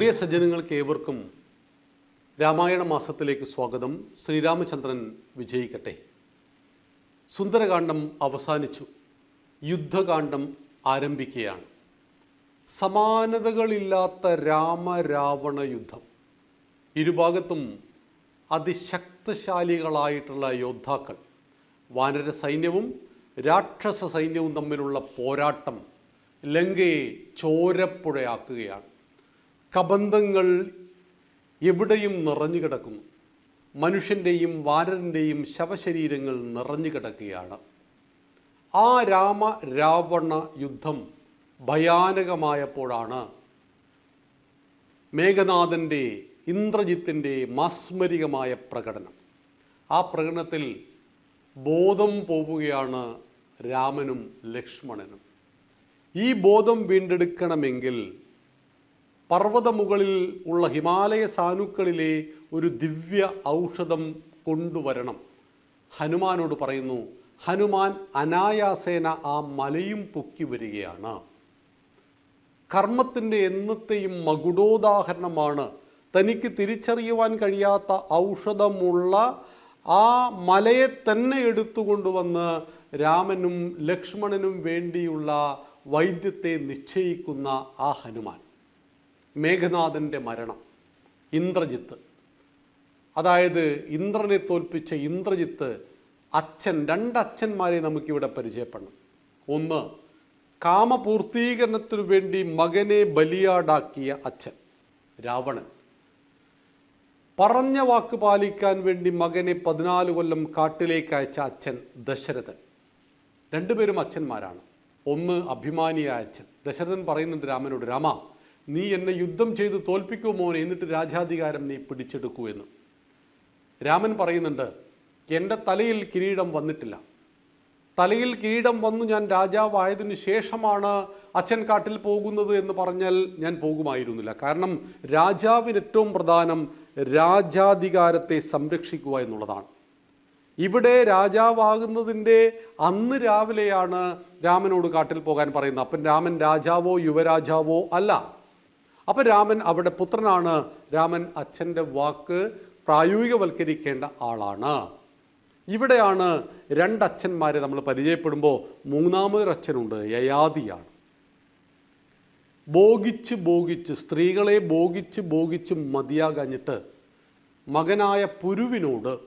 പ്രിയ സജ്ജനങ്ങൾക്ക് ഏവർക്കും രാമായണ മാസത്തിലേക്ക് സ്വാഗതം. ശ്രീരാമചന്ദ്രൻ വിജയിക്കട്ടെ. സുന്ദരകാന്ഡം അവസാനിച്ചു. യുദ്ധകാന്ഡം ആരംഭിക്കുകയാണ്. സമാനതകളില്ലാത്ത രാമരാവണ യുദ്ധം. ഇരുഭാഗത്തും അതിശക്തശാലികളായിട്ടുള്ള യോദ്ധാക്കൾ വാനര സൈന്യവും രാക്ഷസ സൈന്യവും തമ്മിലുള്ള പോരാട്ടം ലങ്കയെ ചോരപ്പുഴയാക്കുകയാണ്. കബന്ധങ്ങൾ എവിടെയും നിറഞ്ഞു കിടക്കുന്നു. മനുഷ്യന്റെയും വാനരന്റെയും ശവശരീരങ്ങൾ നിറഞ്ഞു കിടക്കുകയാണ്. ആ രാമ രാവണ യുദ്ധം ഭയാനകമായപ്പോഴാണ് മേഘനാഥന്റെ ഇന്ദ്രജിത്തിന്റെ മാസ്മരികമായ പ്രകടനം. ആ പ്രകടനത്തിൽ ബോധം പോവുകയാണ് രാമനും ലക്ഷ്മണനും. ഈ ബോധം വീണ്ടെടുക്കണമെങ്കിൽ പർവതമുകളിൽ ഉള്ള ഹിമാലയ സാനുക്കളിലെ ഒരു ദിവ്യ ഔഷധം കൊണ്ടുവരണം. ഹനുമാനോട് പറയുന്നു ഹനുമാൻ അനായാസേന ആ മലയും പൊക്കി വരികയാണ്. കർമ്മത്തിന്റെ എന്നത്തെയും മകുടോദാഹരണമാണ്. തനിക്ക് തിരിച്ചറിയുവാൻ കഴിയാത്ത ഔഷധമുള്ള ആ മലയെ തന്നെ എടുത്തുകൊണ്ടുവന്ന് രാമനും ലക്ഷ്മണനും വേണ്ടിയുള്ള വൈദ്യത്തെ നിശ്ചയിക്കുന്ന ആ ഹനുമാൻ. മേഘനാഥന്റെ മരണം. ഇന്ദ്രജിത്ത്. അതായത് ഇന്ദ്രനെ തോൽപ്പിച്ച ഇന്ദ്രജിത്ത് അച്ഛൻ രണ്ടച്ഛന്മാരെ നമുക്കിവിടെ പരിചയപ്പെടണം. ഒന്ന് കാമപൂർത്തീകരണത്തിനു വേണ്ടി മകനെ ബലിയാടാക്കിയ അച്ഛൻ രാവണൻ. പറഞ്ഞ വാക്ക് പാലിക്കാൻ വേണ്ടി മകനെ പതിനാല് കൊല്ലം കാട്ടിലേക്ക് അയച്ച അച്ഛൻ ദശരഥൻ. രണ്ടുപേരും അച്ഛന്മാരാണ്. ഒന്ന് അഭിമാനിയായ അച്ഛൻ. ദശരഥൻ പറയുന്നുണ്ട് രാമനോട് രാമ നീ എന്നെ യുദ്ധം ചെയ്ത് തോൽപ്പിക്കൂ മോനെ എന്നിട്ട് രാജാധികാരം നീ പിടിച്ചെടുക്കൂ എന്ന്. രാമൻ പറയുന്നുണ്ട് എന്റെ തലയിൽ കിരീടം വന്നിട്ടില്ല. തലയിൽ കിരീടം വന്നു ഞാൻ രാജാവായതിനു ശേഷമാണ് അച്ഛൻ കാട്ടിൽ പോകുന്നത് എന്ന് പറഞ്ഞാൽ ഞാൻ പോകുമായിരുന്നില്ല. കാരണം രാജാവിന് ഏറ്റവും പ്രധാനം രാജാധികാരത്തെ സംരക്ഷിക്കുക എന്നുള്ളതാണ്. ഇവിടെ രാജാവാകുന്നതിന്റെ അന്ന് രാവിലെയാണ് രാമനോട് കാട്ടിൽ പോകാൻ പറയുന്നത്. അപ്പം രാമൻ രാജാവോ യുവരാജാവോ അല്ല. അപ്പം രാമൻ അവിടെ പുത്രനാണ്. രാമൻ അച്ഛന്റെ വാക്ക് പ്രായോഗികവൽക്കരിക്കേണ്ട ആളാണ്. ഇവിടെയാണ് രണ്ടച്ഛന്മാരെ നമ്മൾ പരിചയപ്പെടുമ്പോൾ മൂന്നാമതൊരച്ഛനുണ്ട് യയാതിയാണ്. ഭോഗിച്ച് ഭോഗിച്ച് സ്ത്രീകളെ ഭോഗിച്ച് ഭോഗിച്ച് മതിയാകഞ്ഞിട്ട് മകനായ പുരുവിനോട്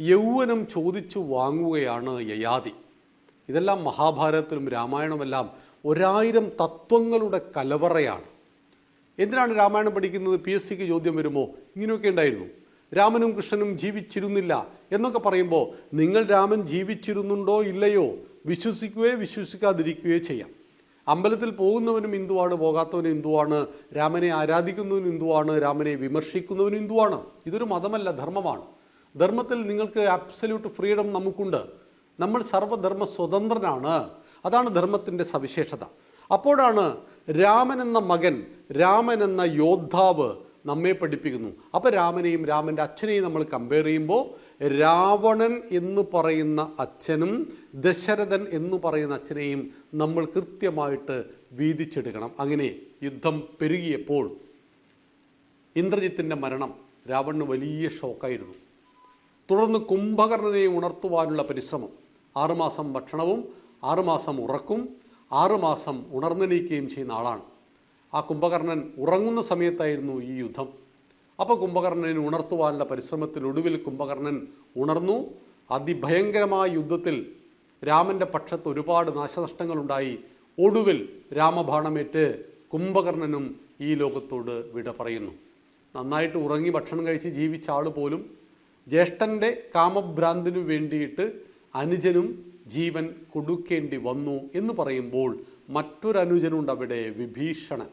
യൗവനം ചോദിച്ചു വാങ്ങുകയാണ് യയാതി. ഇതെല്ലാം മഹാഭാരതത്തിലും രാമായണമെല്ലാം ഒരായിരം തത്വങ്ങളുടെ കലവറയാണ്. എന്തിനാണ് രാമായണം പഠിക്കുന്നത്? പി എസ് സിക്ക് ചോദ്യം വരുമോ? ഇങ്ങനെയൊക്കെ ഉണ്ടായിരുന്നു. രാമനും കൃഷ്ണനും ജീവിച്ചിരുന്നില്ല എന്നൊക്കെ പറയുമ്പോൾ നിങ്ങൾ രാമൻ ജീവിച്ചിരുന്നുണ്ടോ ഇല്ലയോ? വിശ്വസിക്കുകയോ വിശ്വസിക്കാതിരിക്കുകയോ ചെയ്യാം. അമ്പലത്തിൽ പോകുന്നവനും ഹിന്ദുവാണ് പോകാത്തവനും ഹിന്ദുവാണ് രാമനെ ആരാധിക്കുന്നവനും ഹിന്ദുവാണ് രാമനെ വിമർശിക്കുന്നവനും ഹിന്ദുവാണ്. ഇതൊരു മതമല്ല ധർമ്മമാണ്. ധർമ്മത്തിൽ നിങ്ങൾക്ക് അബ്സല്യൂട്ട് ഫ്രീഡം നമുക്കുണ്ട്. നമ്മൾ സർവധർമ്മ സ്വതന്ത്രനാണ്. അതാണ് ധർമ്മത്തിന്റെ സവിശേഷത. അപ്പോഴാണ് രാമൻ എന്ന മകൻ രാമൻ എന്ന യോദ്ധാവ് നമ്മെ പഠിപ്പിക്കുന്നു. അപ്പോൾ രാമനെയും രാമന്റെ അച്ഛനെയും നമ്മൾ കമ്പയർ ചെയ്യുമ്പോൾ രാവണൻ എന്ന് പറയുന്ന അച്ഛനും ദശരഥൻ എന്ന് പറയുന്ന അച്ഛനെയും നമ്മൾ കൃത്യമായിട്ട് വീതിച്ചെടുക്കണം. അങ്ങനെ യുദ്ധം പെരുകിയപ്പോൾ ഇന്ദ്രജിത്തിന്റെ മരണം രാവണന് വലിയ ഷോക്കായിരുന്നു തുടർന്ന് കുംഭകർണനെ ഉണർത്തുവാനുള്ള പരിശ്രമം. ആറുമാസം ഭക്ഷണവും ആറുമാസം ഉറക്കും ആറുമാസം ഉണർന്നെണീക്കുകയും ചെയ്യുന്ന ആളാണ്. ആ കുംഭകർണൻ ഉറങ്ങുന്ന സമയത്തായിരുന്നു ഈ യുദ്ധം. അപ്പോൾ കുംഭകർണനെ ഉണർത്തുവാനുള്ള പരിശ്രമത്തിനൊടുവിൽ കുംഭകർണൻ ഉണർന്നു. അതിഭയങ്കരമായ യുദ്ധത്തിൽ രാമന്റെ പക്ഷത്ത് ഒരുപാട് നാശനഷ്ടങ്ങളുണ്ടായി. ഒടുവിൽ രാമബാണമേറ്റ് കുംഭകർണനും ഈ ലോകത്തോട് വിട പറയുന്നു. നന്നായിട്ട് ഉറങ്ങി ഭക്ഷണം കഴിച്ച് ജീവിച്ച ആൾ പോലും ജ്യേഷ്ഠന്റെ കാമഭ്രാന്തിനു വേണ്ടിയിട്ട് അനുജനും ജീവൻ കൊടുക്കേണ്ടി വന്നു എന്ന് പറയുമ്പോൾ മറ്റൊരനുജനുണ്ട് അവിടെ വിഭീഷണൻ.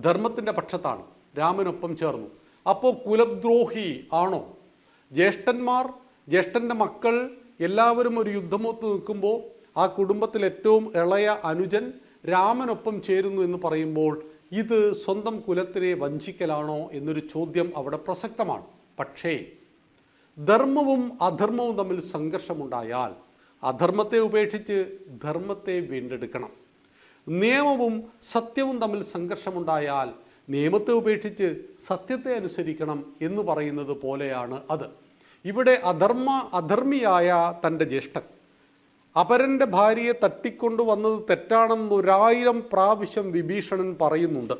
ധർമ്മത്തിന്റെ പക്ഷത്താണ്. രാമനൊപ്പം ചേർന്നു. അപ്പോൾ കുലദ്രോഹി ആണോ? ജ്യേഷ്ഠന്മാർ ജ്യേഷ്ഠന്റെ മക്കൾ എല്ലാവരും ഒരു യുദ്ധമൊത്ത് നിൽക്കുമ്പോൾ ആ കുടുംബത്തിൽ ഏറ്റവും ഇളയ അനുജൻ രാമനൊപ്പം ചേരുന്നു എന്ന് പറയുമ്പോൾ ഇത് സ്വന്തം കുലത്തിനെ വഞ്ചിക്കലാണോ എന്നൊരു ചോദ്യം അവിടെ പ്രസക്തമാണ്. പക്ഷേ ധർമ്മവും അധർമ്മവും തമ്മിൽ സംഘർഷമുണ്ടായാൽ അധർമ്മത്തെ ഉപേക്ഷിച്ച് ധർമ്മത്തെ വീണ്ടെടുക്കണം. നിയമവും സത്യവും തമ്മിൽ സംഘർഷമുണ്ടായാൽ നിയമത്തെ ഉപേക്ഷിച്ച് സത്യത്തെ അനുസരിക്കണം എന്ന് പറയുന്നത് പോലെയാണ് അത്. ഇവിടെ അധർമ്മ അധർമ്മിയായ തന്റെ ജ്യേഷ്ഠൻ അപരന്റെ ഭാര്യയെ തട്ടിക്കൊണ്ടു വന്നത് തെറ്റാണെന്ന് ഒരായിരം പ്രാവശ്യം വിഭീഷണൻ പറയുന്നുണ്ട്.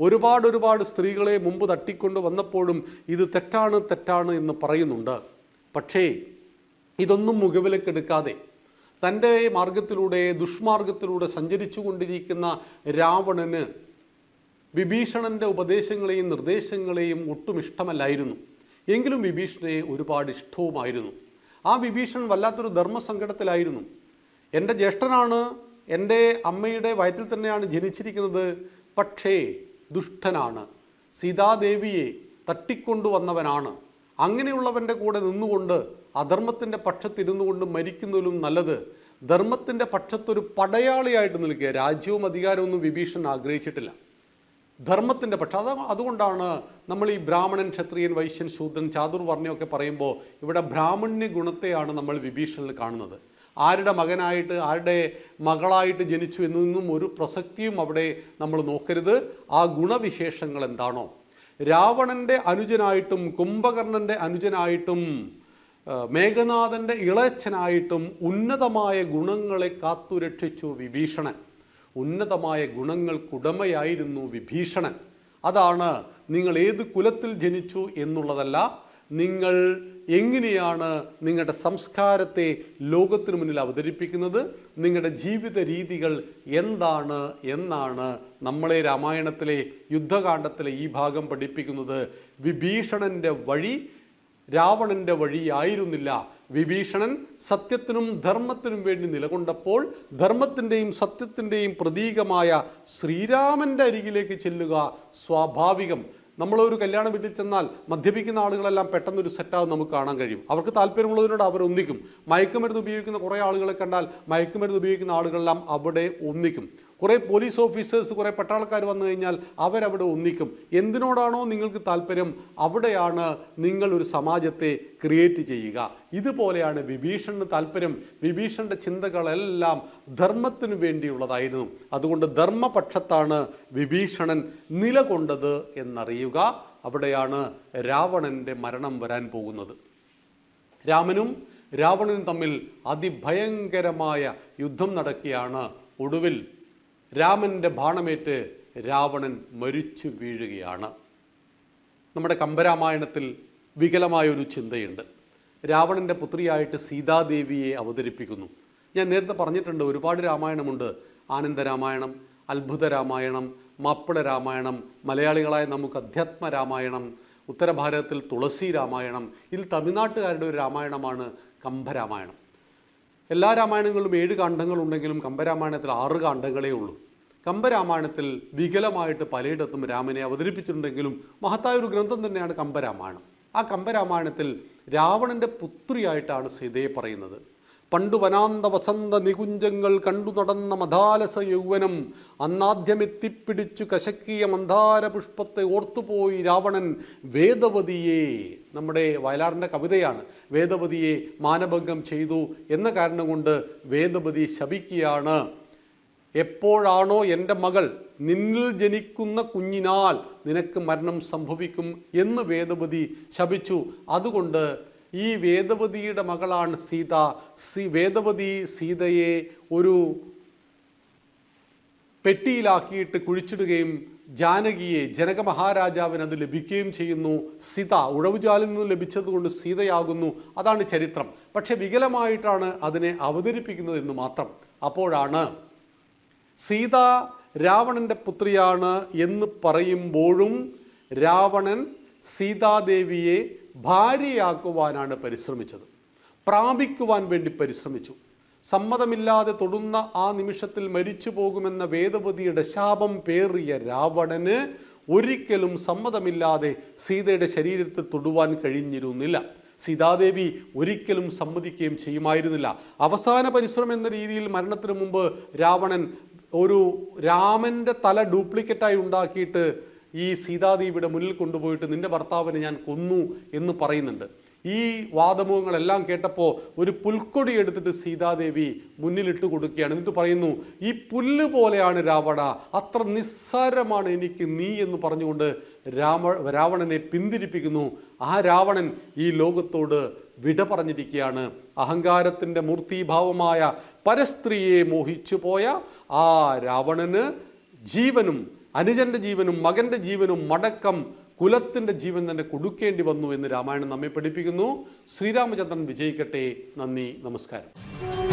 ഒരുപാട് ഒരുപാട് സ്ത്രീകളെ മുമ്പ് തട്ടിക്കൊണ്ടു വന്നപ്പോഴും ഇത് തെറ്റാണ് തെറ്റാണ് എന്ന് പറയുന്നുണ്ട്. പക്ഷേ ഇതൊന്നും മുഖവിലക്കെടുക്കാതെ തന്റെ മാർഗത്തിലൂടെ ദുഷ്മാർഗത്തിലൂടെ സഞ്ചരിച്ചു കൊണ്ടിരിക്കുന്ന രാവണന് വിഭീഷണന്റെ ഉപദേശങ്ങളെയും നിർദ്ദേശങ്ങളെയും ഒട്ടും ഇഷ്ടമല്ലായിരുന്നു. എങ്കിലും വിഭീഷണയെ ഒരുപാട് ഇഷ്ടവുമായിരുന്നു. ആ വിഭീഷണൻ വല്ലാത്തൊരു ധർമ്മസങ്കടത്തിലായിരുന്നു. എന്റെ ജ്യേഷ്ഠനാണ് എന്റെ അമ്മയുടെ വയറ്റിൽ തന്നെയാണ് ജനിച്ചിരിക്കുന്നത് പക്ഷേ ദുഷ്ടനാണ്. സീതാദേവിയെ തട്ടിക്കൊണ്ടുവന്നവനാണ്. അങ്ങനെയുള്ളവന്റെ കൂടെ നിന്നുകൊണ്ട് അധർമ്മത്തിന്റെ പക്ഷത്തിരുന്നു കൊണ്ട് മരിക്കുന്നതിലും നല്ലത്. ധർമ്മത്തിന്റെ പക്ഷത്തൊരു പടയാളിയായിട്ട് നിൽക്കുക. രാജ്യവും അധികാരമൊന്നും വിഭീഷണൻ ആഗ്രഹിച്ചിട്ടില്ല. ധർമ്മത്തിന്റെ പക്ഷം. അത് അതുകൊണ്ടാണ് നമ്മൾ ഈ ബ്രാഹ്മണൻ ക്ഷത്രിയൻ വൈശ്യൻ ശൂദ്രൻ ചാതുർവർണയൊക്കെ പറയുമ്പോൾ ഇവിടെ ബ്രാഹ്മണ്യ ഗുണത്തെയാണ് നമ്മൾ വിഭീഷണിൽ കാണുന്നത്. ആരുടെ മകനായിട്ട് ആരുടെ മകളായിട്ട് ജനിച്ചു എന്നൊന്നും ഒരു പ്രസക്തിയും അവിടെ നമ്മൾ നോക്കരുത്. ആ ഗുണവിശേഷങ്ങൾ എന്താണോ രാവണന്റെ അനുജനായിട്ടും കുംഭകർണന്റെ അനുജനായിട്ടും മേഘനാഥന്റെ ഇളയച്ചനായിട്ടും ഉന്നതമായ ഗുണങ്ങളെ കാത്തുരക്ഷിച്ചു വിഭീഷണൻ. ഉന്നതമായ ഗുണങ്ങൾക്കുടമയായിരുന്നു വിഭീഷണൻ. അതാണ് നിങ്ങൾ ഏത് കുലത്തിൽ ജനിച്ചു എന്നുള്ളതല്ല നിങ്ങൾ എങ്ങനെയാണ് നിങ്ങളുടെ സംസ്കാരത്തെ ലോകത്തിനു മുന്നിൽ അവതരിപ്പിക്കുന്നത്? നിങ്ങളുടെ ജീവിത രീതികൾ എന്താണ്? എന്നാണ് നമ്മളെ രാമായണത്തിലെ യുദ്ധകാണ്ഡത്തിലെ ഈ ഭാഗം പഠിപ്പിക്കുന്നത്. വിഭീഷണന്റെ വഴി രാവണന്റെ വഴിയായിരുന്നില്ല. വിഭീഷണൻ സത്യത്തിനും ധർമ്മത്തിനും വേണ്ടി നിലകൊണ്ടപ്പോൾ ധർമ്മത്തിന്റെയും സത്യത്തിന്റെയും പ്രതീകമായ ശ്രീരാമന്റെ അരികിലേക്ക് ചെല്ലുക സ്വാഭാവികം. നമ്മളൊരു കല്യാണ വീട്ടിൽ ചെന്നാൽ മദ്യപിക്കുന്ന ആളുകളെല്ലാം പെട്ടെന്ന് ഒരു സെറ്റാവും നമുക്ക് കാണാൻ കഴിയും. അവർക്ക് താല്പര്യമുള്ളതിനോട് അവർ ഒന്നിക്കും. മയക്കുമരുന്ന് ഉപയോഗിക്കുന്ന കുറേ ആളുകളെ കണ്ടാൽ മയക്കുമരുന്ന് ഉപയോഗിക്കുന്ന ആളുകളെല്ലാം അവിടെ ഒന്നിക്കും. കുറേ പോലീസ് ഓഫീസേഴ്സ് കുറേ പട്ടാളക്കാർ വന്നു കഴിഞ്ഞാൽ അവരവിടെ ഒന്നിക്കും. എന്തിനോടാണോ നിങ്ങൾക്ക് താല്പര്യം അവിടെയാണ് നിങ്ങൾ ഒരു സമാജത്തെ ക്രിയേറ്റ് ചെയ്യുക. ഇതുപോലെയാണ് വിഭീഷണന് താല്പര്യം. വിഭീഷണന്റെ ചിന്തകളെല്ലാം ധർമ്മത്തിനു വേണ്ടിയുള്ളതായിരുന്നു. അതുകൊണ്ട് ധർമ്മപക്ഷത്താണ് വിഭീഷണൻ നിലകൊണ്ടത് എന്നറിയുക. അവിടെയാണ് രാവണന്റെ മരണം വരാൻ പോകുന്നത്. രാമനും രാവണനും തമ്മിൽ അതിഭയങ്കരമായ യുദ്ധം നടക്കുകയാണ് ഒടുവിൽ രാമന്റെ ബാണമേറ്റ് രാവണൻ മരിച്ചു വീഴുകയാണ്. നമ്മുടെ കമ്പരാമായണത്തിൽ വികലമായൊരു ചിന്തയുണ്ട്. രാവണന്റെ പുത്രിയായിട്ട് സീതാദേവിയെ അവതരിപ്പിക്കുന്നു. ഞാൻ നേരത്തെ പറഞ്ഞിട്ടുണ്ട് ഒരുപാട് രാമായണമുണ്ട്. ആനന്ദരാമായണം അത്ഭുത രാമായണം മാപ്പിള രാമായണം മലയാളികളായ നമുക്ക് അധ്യാത്മ രാമായണം ഉത്തരഭാരതത്തിൽ തുളസി രാമായണം ഇതിൽ തമിഴ്നാട്ടുകാരുടെ ഒരു രാമായണമാണ് കമ്പരാമായണം. എല്ലാ രാമായണങ്ങളിലും ഏഴ് കാണ്ഡങ്ങളുണ്ടെങ്കിലും കമ്പരാമായണത്തിൽ ആറ് കാണ്ഡങ്ങളേ ഉള്ളൂ. കമ്പരാമായണത്തിൽ വികലമായിട്ട് പലയിടത്തും രാമനെ അവതരിപ്പിച്ചിട്ടുണ്ടെങ്കിലും മഹത്തായ ഒരു ഗ്രന്ഥം തന്നെയാണ് കമ്പരാമായണം. ആ കമ്പരാമായണത്തിൽ രാവണന്റെ പുത്രിയായിട്ടാണ് സീതയെ പറയുന്നത്. പണ്ടു വനാന്ത വസന്ത നികുഞ്ചങ്ങൾ കണ്ടു നടന്ന മധാലസ യൗവനം അന്നാദ്യമെത്തിപ്പിടിച്ചു കശക്കിയ മന്ദാര പുഷ്പത്തെ ഓർത്തുപോയി രാവണൻ വേദവതിയെ. നമ്മുടെ വയലാറിന്റെ കവിതയാണ്. വേദവതിയെ മാനഭംഗം ചെയ്തു എന്ന കാരണം കൊണ്ട് വേദവതി ശപിക്കുകയാണ്. എപ്പോഴാണോ എന്റെ മകൾ നിന്നിൽ ജനിക്കുന്ന കുഞ്ഞിനാൽ നിനക്ക് മരണം സംഭവിക്കും എന്ന് വേദവതി ശപിച്ചു. അതുകൊണ്ട് ഈ വേദവതിയുടെ മകളാണ് സീത. സി വേദവതി സീതയെ ഒരു പെട്ടിയിലാക്കിയിട്ട് കുഴിച്ചിടുകയും ജാനകിയെ ജനക മഹാരാജാവിന് അത് ലഭിക്കുകയും ചെയ്യുന്നു. സീത ഉഴവുചാലിൽ നിന്ന് ലഭിച്ചതുകൊണ്ട് സീതയാകുന്നു. അതാണ് ചരിത്രം. പക്ഷെ വികലമായിട്ടാണ് അതിനെ അവതരിപ്പിക്കുന്നത് എന്ന് മാത്രം. അപ്പോഴാണ് സീത രാവണന്റെ പുത്രിയാണ് എന്ന് പറയുമ്പോഴും രാവണൻ സീതാദേവിയെ ഭാര്യയാക്കുവാനാണ് പരിശ്രമിച്ചത്. പ്രാപിക്കുവാൻ വേണ്ടി പരിശ്രമിച്ചു. സമ്മതമില്ലാതെ തൊടുന്ന ആ നിമിഷത്തിൽ മരിച്ചു പോകുമെന്ന വേദവതിയുടെ ശാപം പേറിയ രാവണന് ഒരിക്കലും സമ്മതമില്ലാതെ സീതയുടെ ശരീരത്തിൽ തൊടുവാൻ കഴിഞ്ഞിരുന്നില്ല. സീതാദേവി ഒരിക്കലും സമ്മതിക്കുകയും ചെയ്യുമായിരുന്നില്ല. അവസാന പരിശ്രമം എന്ന രീതിയിൽ മരണത്തിന് മുമ്പ് രാവണൻ ഒരു രാമന്റെ തല ഡ്യൂപ്ലിക്കറ്റായി ഉണ്ടാക്കിയിട്ട് ഈ സീതാദേവിയുടെ മുന്നിൽ കൊണ്ടുപോയിട്ട് നിന്റെ ഭർത്താവിനെ ഞാൻ കൊന്നു എന്ന് പറയുന്നുണ്ട്. ഈ വാദമുഖങ്ങളെല്ലാം കേട്ടപ്പോൾ ഒരു പുൽക്കൊടി എടുത്തിട്ട് സീതാദേവി മുന്നിലിട്ട് കൊടുക്കുകയാണ്. എന്നിട്ട് പറയുന്നു ഈ പുല്ല് പോലെയാണ് രാവണ അത്ര നിസ്സാരമാണ് എനിക്ക് നീ എന്ന് പറഞ്ഞുകൊണ്ട് രാമ രാവണനെ പിന്തിരിപ്പിക്കുന്നു. ആ രാവണൻ ഈ ലോകത്തോട് വിട പറഞ്ഞിരിക്കുകയാണ്. അഹങ്കാരത്തിന്റെ മൂർത്തിഭാവമായ പരസ്ത്രീയെ മോഹിച്ചു പോയ ആ രാവണന് ജീവനും അനുജന്റെ ജീവനും മകന്റെ ജീവനും മടക്കം കുലത്തിന്റെ ജീവൻ തന്നെ കൊടുക്കേണ്ടി വന്നു എന്ന് രാമായണം നമ്മെ പഠിപ്പിക്കുന്നു. ശ്രീരാമചന്ദ്രൻ വിജയിക്കട്ടെ. നന്ദി നമസ്കാരം.